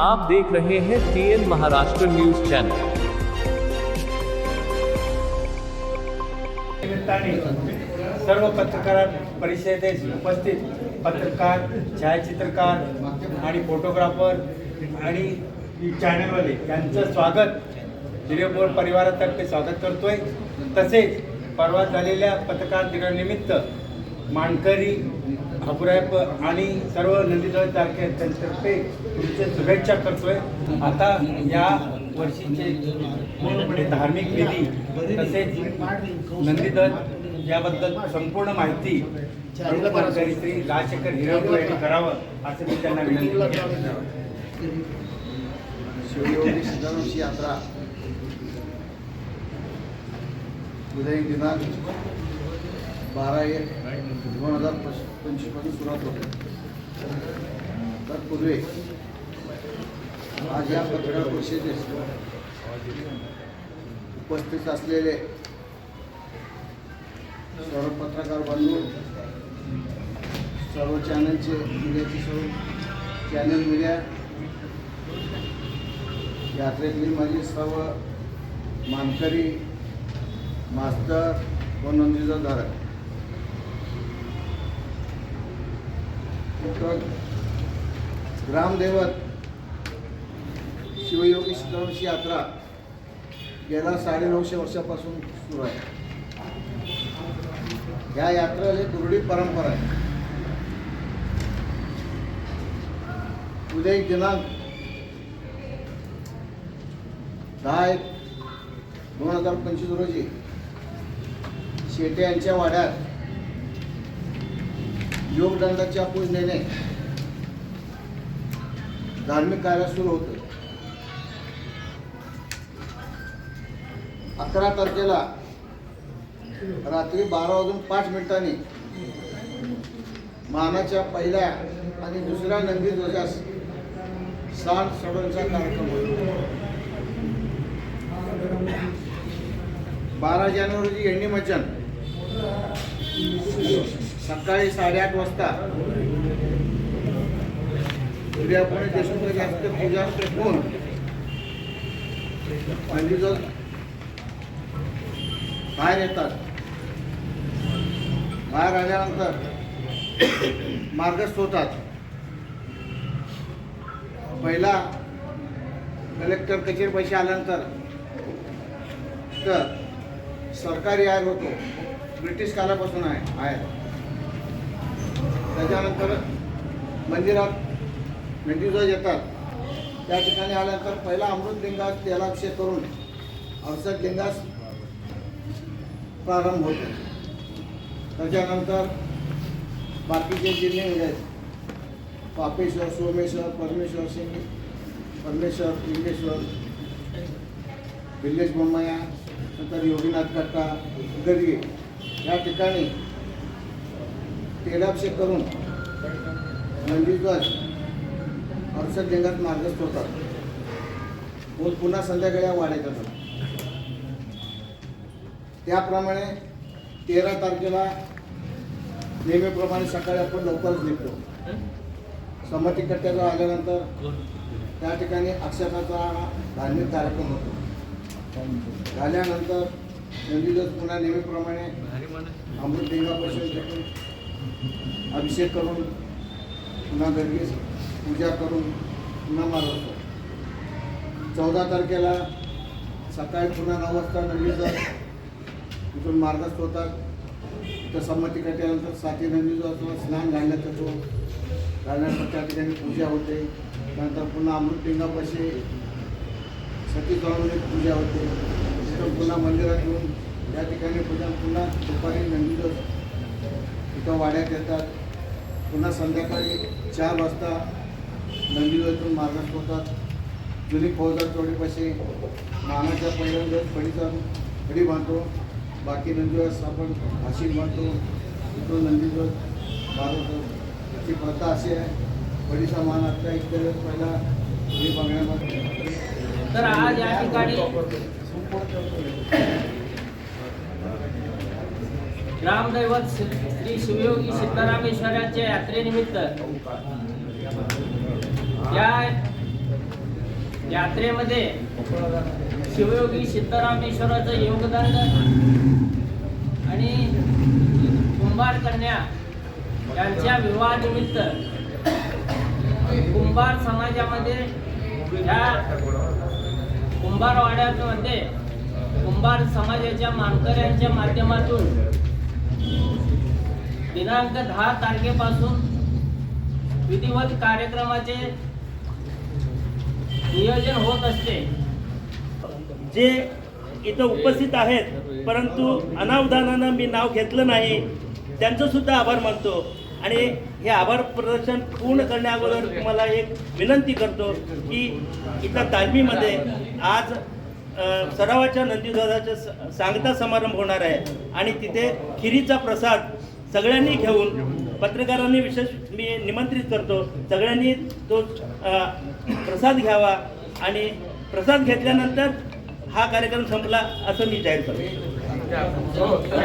आप देख रहे हैं टीएन महाराष्ट्र न्यूज चैनल निमित्ताने सर्व पत्रकार परिषदेस उपस्थित पत्रकार छायाचित्रकार आणि फोटोग्राफर आणि चॅनलवाले यांचं स्वागत. हिरेबोर परिवारातर्फे स्वागत करतोय. तसेच परवा झालेल्या पत्रकार दिनानिमित्त मानकरी अबुरायप आणि सर्व नंदीजवळ तारखेतर्फे तुमच्या शुभेच्छा करतोय. आता या वर्षीचे पूर्णपणे धार्मिक विधी तसेच नंदीदल याबद्दल संपूर्ण माहिती श्री राजशेखर हिरवकर यांनी करावं असं मी त्यांना विनंती शिवयोगी यात्रा. उद्या दिनांक बारा एक दोन हजार पंचवीसपासून सुरुवात होते. तत्पूर्वी आज या पत्रकार परिषदेस उपस्थित असलेले सर्व पत्रकार बांधव सर्व चॅनलचे मीडियाचे सर्व चॅनल मीडिया यात्रेतली माझी सर्व मानकरी मास्तर व नोंदीचा धारक. ग्रामदैवत शिवयोगी सिद्धरामची यात्रा गेल्या साडेनऊशे वर्षापासून सुरू आहे. या यात्रेला कुरडी परंपरा आहे. उद्या दिनांक दहा एक दोन हजार पंचवीस रोजी शेटे यांच्या वाड्यात योगदंडाच्या पूजनेने धार्मिक कार्य सुरू होतं. अकरा तारखेला रात्री बारा वाजून पाच मिनिटांनी मानाच्या पहिल्या आणि दुसऱ्या नंदी ध्वजास सांड सोडवण्याचा कार्यक्रम होतो बारा जानेवारीची एंडी मचन. सकाळी साडेआठ वाजता सूर्यापुणे देशमुख जास्त पूजा होऊन म्हणजे जर बाहेर येतात बाहेर आल्यानंतर मार्गस्थ होतात. पहिला कलेक्टर कचेरी पैसे आल्यानंतर तर सरकारी आयर होतो ब्रिटिश कालापासून आहे आयर त्याच्यानंतर मंदिरात नंदीध्वज येतात. त्या ठिकाणी आल्यानंतर पहिला अमृतलिंगात तेलाभिषेक करून औषध लिंगास प्रारंभ होतो. त्याच्यानंतर बाकीचे जिल्हे आहेत पापेश्वर सोमेश्वर परमेश्वर सिंग परमेश्वर लिंगेश्वर बिल्लेश बोम्मया नंतर योगीनाथ कट्टा गदगे या ठिकाणी तेलाभिषेक करून नंदीध्वज हर्षद जंगात मार्गस्थ होतात. व पुन्हा संध्याकाळी या वाड्यात येतात. त्याप्रमाणे तेरा तारखेला नेहमीप्रमाणे सकाळी आपण लवकरच निघतो. संमती कट्ट्याजवळ आल्यानंतर त्या ठिकाणी अक्षताचा धार्मिक कार्यक्रम होतो. झाल्यानंतर नंदीदस पुन्हा नेहमीप्रमाणे अमृत देवापासून अभिषेक करून पुन्हा गर्गेस पूजा करून पुन्हा मारवतो चौदा तारखेला सकाळी पुन्हा नऊ वाजता नंदीदस तिथून मार्गस्थ होतात. तर संमती कट्यानंतर साती असतो स्नान घालण्यात येतो. घालण्यानंतर त्या ठिकाणी पूजा होते. त्यानंतर पुन्हा अमृतलिंगापाशी सती एक पूजा होते. तिथं पुन्हा मंदिरात येऊन त्या ठिकाणी पूजा पुन्हा दुपारी नंदीदस तिथं वाड्यात येतात. पुन्हा संध्याकाळी चार वाजता नंदीवरतून मार्गस्थ होतात. जुनी फौजदार चौडीपाशी मानाच्या पहिल्यांदा फडीचा फडी बांधतो. बाकी नंदीदिवस आपण भाषिक बांधतो तिथून नंदीवर मारवतो त्याची प्रथा अशी आहे. फडीचा मान आता एक दिवस पहिला फडी बांधण्यामध्ये तर आज या ठिकाणी ग्रामदैवत श्री श्री शिवयोगी सिद्धरामेश्वराच्या यात्रेनिमित्त या यात्रेमध्ये शिवयोगी सिद्धरामेश्वराचं योगदान आणि कुंभार कन्या यांच्या विवाहानिमित्त कुंभार समाजामध्ये ह्या कुंभारवाड्यामध्ये कुंभार समाजाच्या मानकऱ्यांच्या माध्यमातून दिनांक दहा तारखेपासून विधिवत कार्यक्रमाचे नियोजन होत असते. जे इथं उपस्थित आहेत परंतु अनावधानानं मी नाव घेतलं नाही त्यांचं सुद्धा आभार मानतो. आणि हे आभार प्रदर्शन पूर्ण करण्याअगोदर मला तुम्हाला एक विनंती करतो की इथं तालमीमध्ये आज सरावाच्या नंदीध्वजाचा सांगता समारंभ होणार आहे. आणि तिथे खिरीचा प्रसाद सगळ्यांनी घेऊन पत्रकारांनी विशेष मी निमंत्रित करतो. सगळ्यांनी तो प्रसाद घ्यावा आणि प्रसाद घेतल्यानंतर हा कार्यक्रम संपला असं मी जाहीर करतो.